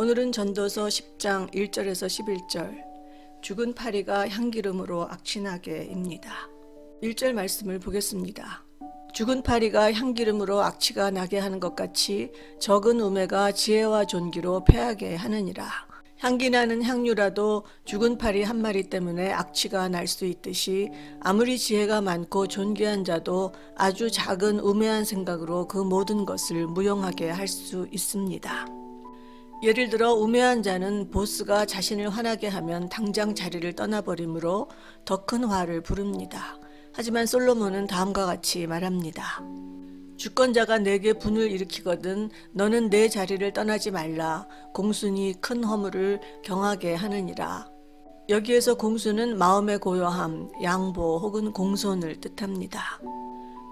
오늘은 전도서 10장 1절에서 11절 죽은 파리가 향기름으로 악취나게입니다. 1절 말씀을 보겠습니다. 죽은 파리가 향기름으로 악취가 나게 하는 것 같이 적은 우매가 지혜와 존귀로 패하게 하느니라. 향기 나는 향유라도 죽은 파리 한 마리 때문에 악취가 날 수 있듯이 아무리 지혜가 많고 존귀한 자도 아주 작은 우매한 생각으로 그 모든 것을 무용하게 할 수 있습니다. 예를 들어 우매한 자는 보스가 자신을 화나게 하면 당장 자리를 떠나버리므로 더 큰 화를 부릅니다. 하지만 솔로몬은 다음과 같이 말합니다. 주권자가 내게 분을 일으키거든 너는 내 자리를 떠나지 말라. 공순이 큰 허물을 경하게 하느니라. 여기에서 공수는 마음의 고요함, 양보 혹은 공손을 뜻합니다.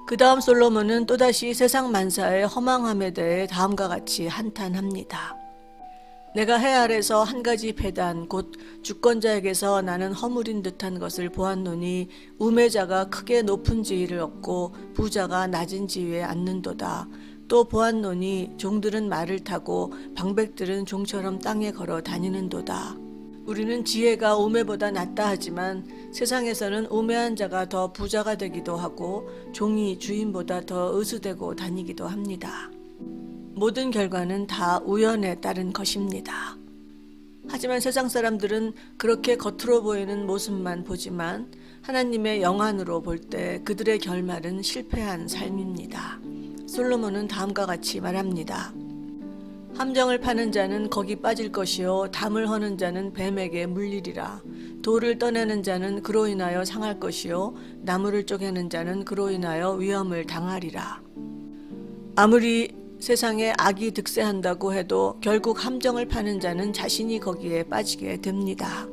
그 다음 솔로몬은 또다시 세상 만사의 허망함에 대해 다음과 같이 한탄합니다. 내가 해 아래서 한 가지 배단 곧 주권자에게서 나는 허물인 듯한 것을 보았노니 우매자가 크게 높은 지위를 얻고 부자가 낮은 지위에 앉는도다. 또 보았노니 종들은 말을 타고 방백들은 종처럼 땅에 걸어 다니는도다. 우리는 지혜가 우매보다 낫다 하지만 세상에서는 우매한 자가 더 부자가 되기도 하고 종이 주인보다 더 의수되고 다니기도 합니다. 모든 결과는 다 우연에 따른 것입니다. 하지만 세상 사람들은 그렇게 겉으로 보이는 모습만 보지만 하나님의 영안으로 볼 때 그들의 결말은 실패한 삶입니다. 솔로몬은 다음과 같이 말합니다. 함정을 파는 자는 거기 빠질 것이요 담을 허는 자는 뱀에게 물리리라. 돌을 떠내는 자는 그로 인하여 상할 것이요 나무를 쪼개는 자는 그로 인하여 위험을 당하리라. 아무리 세상에 악이 득세한다고 해도 결국 함정을 파는 자는 자신이 거기에 빠지게 됩니다.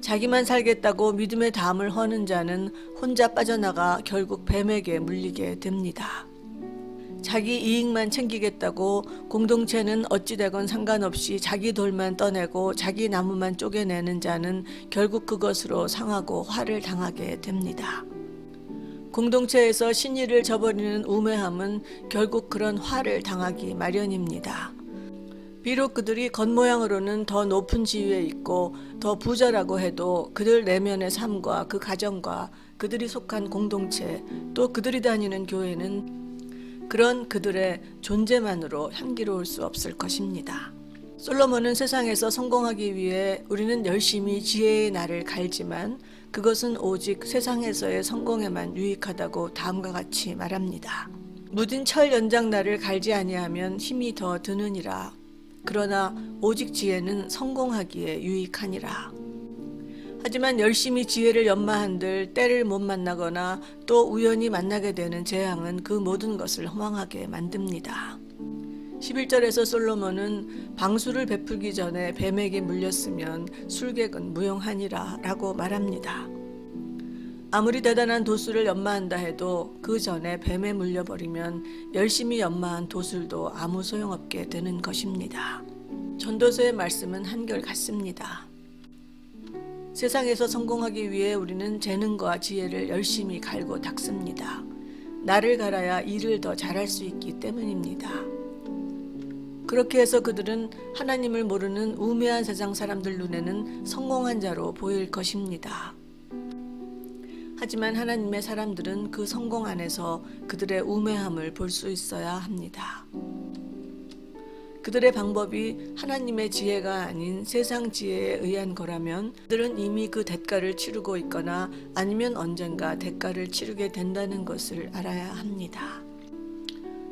자기만 살겠다고 믿음의 담을 허는 자는 혼자 빠져나가 결국 뱀에게 물리게 됩니다. 자기 이익만 챙기겠다고 공동체는 어찌되건 상관없이 자기 돌만 떠내고 자기 나무만 쪼개내는 자는 결국 그것으로 상하고 화를 당하게 됩니다. 공동체에서 신의를 저버리는 우매함은 결국 그런 화를 당하기 마련입니다. 비록 그들이 겉모양으로는 더 높은 지위에 있고 더 부자라고 해도 그들 내면의 삶과 그 가정과 그들이 속한 공동체 또 그들이 다니는 교회는 그런 그들의 존재만으로 향기로울 수 없을 것입니다. 솔로몬은 세상에서 성공하기 위해 우리는 열심히 지혜의 날을 갈지만 그것은 오직 세상에서의 성공에만 유익하다고 다음과 같이 말합니다. 무딘 철 연장 날을 갈지 아니하면 힘이 더 드느니라. 그러나 오직 지혜는 성공하기에 유익하니라. 하지만 열심히 지혜를 연마한들 때를 못 만나거나 또 우연히 만나게 되는 재앙은 그 모든 것을 허망하게 만듭니다. 11절에서 솔로몬은 방수를 베풀기 전에 뱀에게 물렸으면 술객은 무용하니라 라고 말합니다. 아무리 대단한 도술을 연마한다 해도 그 전에 뱀에 물려버리면 열심히 연마한 도술도 아무 소용없게 되는 것입니다. 전도서의 말씀은 한결 같습니다. 세상에서 성공하기 위해 우리는 재능과 지혜를 열심히 갈고 닦습니다. 나를 갈아야 일을 더 잘할 수 있기 때문입니다. 그렇게 해서 그들은 하나님을 모르는 우매한 세상 사람들 눈에는 성공한 자로 보일 것입니다. 하지만 하나님의 사람들은 그 성공 안에서 그들의 우매함을 볼 수 있어야 합니다. 그들의 방법이 하나님의 지혜가 아닌 세상 지혜에 의한 거라면 그들은 이미 그 대가를 치르고 있거나 아니면 언젠가 대가를 치르게 된다는 것을 알아야 합니다.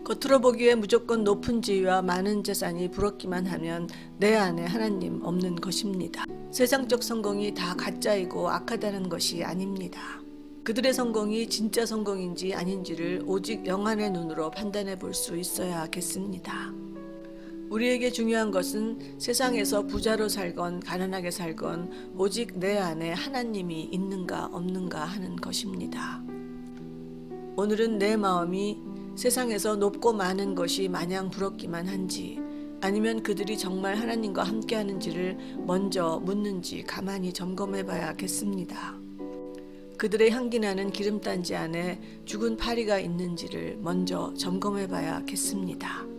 겉으로 보기에 무조건 높은 지위와 많은 재산이 부럽기만 하면 내 안에 하나님 없는 것입니다. 세상적 성공이 다 가짜이고 악하다는 것이 아닙니다. 그들의 성공이 진짜 성공인지 아닌지를 오직 영안의 눈으로 판단해 볼 수 있어야겠습니다. 우리에게 중요한 것은 세상에서 부자로 살건 가난하게 살건 오직 내 안에 하나님이 있는가 없는가 하는 것입니다. 오늘은 내 마음이 세상에서 높고 많은 것이 마냥 부럽기만 한지 아니면 그들이 정말 하나님과 함께 하는지를 먼저 묻는지 가만히 점검해 봐야겠습니다. 그들의 향기 나는 기름단지 안에 죽은 파리가 있는지를 먼저 점검해 봐야겠습니다.